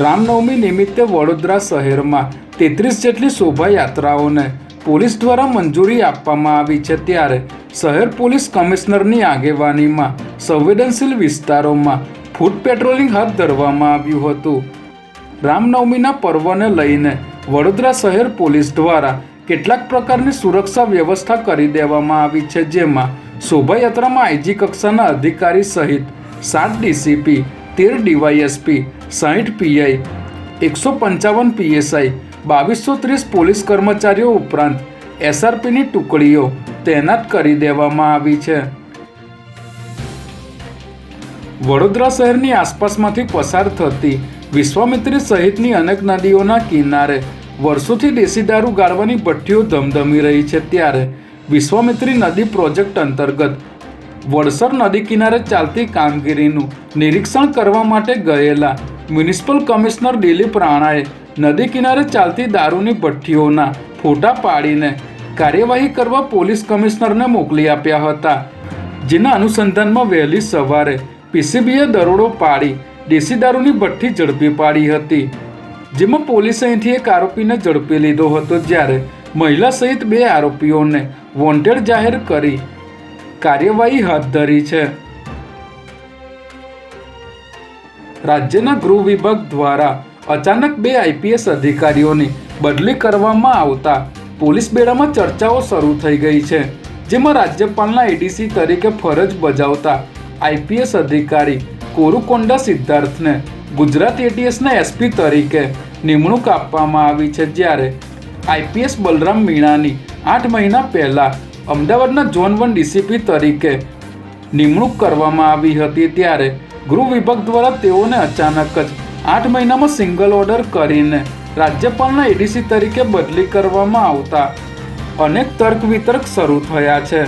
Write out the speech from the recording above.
રામનવમી નિમિત્તે વડોદરા શહેરમાં તેત્રીસ જેટલી શોભાયાત્રાઓને પોલીસ દ્વારા મંજૂરી આપવામાં આવી છે ત્યારે શહેર પોલીસ કમિશનરની આગેવાનીમાં સંવેદનશીલ વિસ્તારોમાં ફૂટ પેટ્રોલિંગ હાથ ધરવામાં આવ્યું હતું. રામનવમીના પર્વને લઈને વડોદરા શહેર પોલીસ દ્વારા કેટલાક પ્રકારની સુરક્ષા વ્યવસ્થા કરી દેવામાં આવી છે, જેમાં શોભાયાત્રામાં આઈજી કક્ષાના અધિકારી સહિત સાત ડીસીપી તેર ડીવાયએસપી, સાહીઠ પીઆઈ, એકસો પંચાવન પીએસઆઈ, બાવીસો ત્રીસ પોલીસ કર્મચારીઓ ઉપરાંત એસઆરપીની ટુકડીઓ તૈનાત કરી દેવામાં આવી છે. વડોદરા શહેરની આસપાસમાંથી પસાર થતી વિશ્વામિત્રી સહિતની અનેક નદીઓના કિનારે વર્ષોથી દેશી દારૂ ગાળવાની ભઠ્ઠીઓ ધમધમી રહી છે ત્યારે વિશ્વામિત્રી નદી પ્રોજેક્ટ અંતર્ગત વડસર નદી કિનારે ચાલતી કામગીરીનું નિરીક્ષણ કરવા માટે ગયેલા મ્યુનિસિપલ કમિશનર દિલીપ રાણાએ નદી કિનારે ચાલતી દારૂની ભઠ્ઠીઓના ફોટા પાડીને કાર્યવાહી કરવા પોલીસ કમિશનરને મોકલી આપ્યા હતા. જેના અનુસંધાનમાં વહેલી સવારે પીસીબીએ દરોડો પાડી દેશી દારૂની ભઠ્ઠી ઝડપી પાડી હતી. જેમાં પોલીસે અહીંથી એક આરોપીને ઝડપી લીધો હતો, જ્યારે મહિલા સહિત બે આરોપીઓને વોન્ટેડ જાહેર કરી કાર્યવાહી હાથ ધરી છે. રાજ્યના ગૃહ વિભાગ દ્વારા અચાનક બે આઈપીએસ અધિકારીઓની બદલી કરવામાં આવતા પોલીસ બેડામાં ચર્ચાઓ શરૂ થઈ ગઈ છે, જેમાં રાજ્યપાલના એડીસી તરીકે ફરજ બજાવતા આઈપીએસ અધિકારી કોરુકોંડા સિદ્ધાર્થને ગુજરાત એટીએસના એસપી તરીકે નિમણૂક આપવામાં આવી છે જ્યારે આઈપીએસ બલરામ મીણાની આઠ મહિના પહેલાં અમદાવાદના ઝોન વન ડીસીપી તરીકે નિમણૂક કરવામાં આવી હતી ત્યારે ગૃહ વિભાગ દ્વારા તેઓને અચાનક જ આઠ મહિનામાં સિંગલ ઓર્ડર કરીને રાજ્યપાલના એડીસી તરીકે બદલી કરવામાં આવતા અનેક તર્ક વિતર્ક શરૂ થયા છે.